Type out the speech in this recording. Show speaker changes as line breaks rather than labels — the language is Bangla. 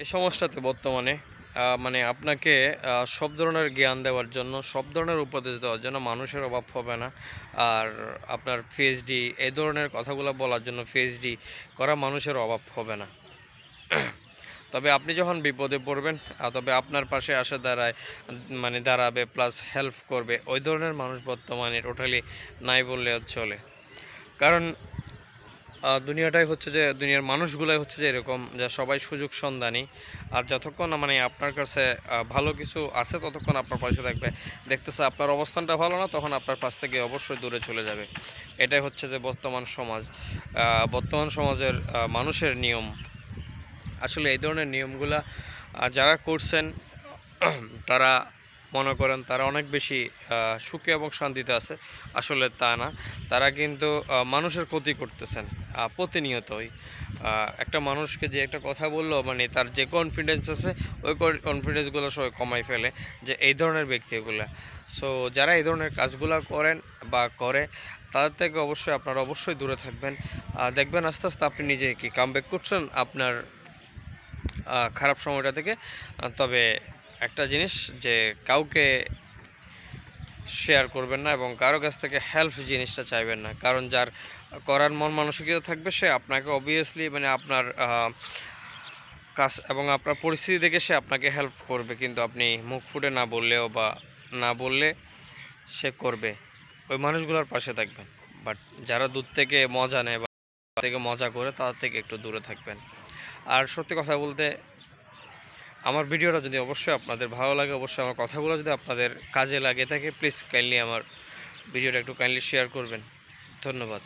এই সমস্যাতে বর্তমানে মানে আপনাকে সব ধরনের জ্ঞান দেওয়ার জন্য, সব ধরনের উপদেশ দেওয়ার জন্য মানুষের অভাব হবে না। আর আপনার পিএইচডি এই ধরনের কথাগুলো বলার জন্য পিএইচডি করা মানুষের অভাব হবে না। তবে আপনি যখন বিপদে পড়বেন তবে আপনার পাশে আসে দাঁড়ায় মানে দাঁড়াবে প্লাস হেল্প করবে, ওই ধরনের মানুষ বর্তমানে টোটালি নাই বললে চলে। কারণ দুনিয়াটাই হচ্ছে যে, দুনিয়ার মানুষগুলাই হচ্ছে যে এরকম, যে সবাই সুযোগ সন্ধানী। আর যতক্ষণ মানে আপনার কাছে ভালো কিছু আছে, ততক্ষণ আপনার পাশে থাকবে। দেখতেছে আপনার অবস্থানটা ভালো না, তখন আপনার পাশ থেকে অবশ্যই দূরে চলে যাবে। এটাই হচ্ছে যে বর্তমান সমাজ। বর্তমান সমাজের মানুষের নিয়ম। আসলে এই ধরনের নিয়মগুলা যারা করছেন, তারা মনে করেন তারা অনেক বেশি সুখে এবং শান্তিতে আছে। আসলে তা না। তারা কিন্তু মানুষের ক্ষতি করতেছেন প্রতিনিয়তই। একটা মানুষকে যে একটা কথা বলল মানে তার যে কনফিডেন্স আছে, ওই কনফিডেন্সগুলো সবাই কমাই ফেলে যে এই ধরনের ব্যক্তিগুলা। সো যারা এই ধরনের কাজগুলো করেন বা করে, তাদের থেকে অবশ্যই আপনারা অবশ্যই দূরে থাকবেন। দেখবেন আস্তে আস্তে আপনি নিজে কি কামব্যাক করছেন আপনার খারাপ সময়টা থেকে। তবে একটা জিনিস যে কাউকে শেয়ার করবেন না এবং কারও কাছ থেকে হেল্প জিনিসটা চাইবেন না। কারণ যার করার মন মানসিকতা থাকবে, সে আপনাকে অবভিয়াসলি মানে আপনার কাজ এবং আপনার পরিস্থিতি দেখে সে আপনাকে হেল্প করবে। কিন্তু আপনি মুখ ফুটে না বললেও বা না বললে সে করবে। ওই মানুষগুলোর পাশে থাকবেন। বাট যারা দূর থেকে মজা নেয় বা থেকে মজা করে, তাদের থেকে একটু দূরে থাকবেন। আর সত্যি কথা বলতে আমার ভিডিওটা যদি অবশ্যই আপনাদের ভালো লাগে, অবশ্যই আমার কথাগুলো যদি আপনাদের কাজে লাগে থাকে প্লিজ কাইন্ডলি আমার ভিডিওটা একটু কাইন্ডলি শেয়ার করবেন। ধন্যবাদ।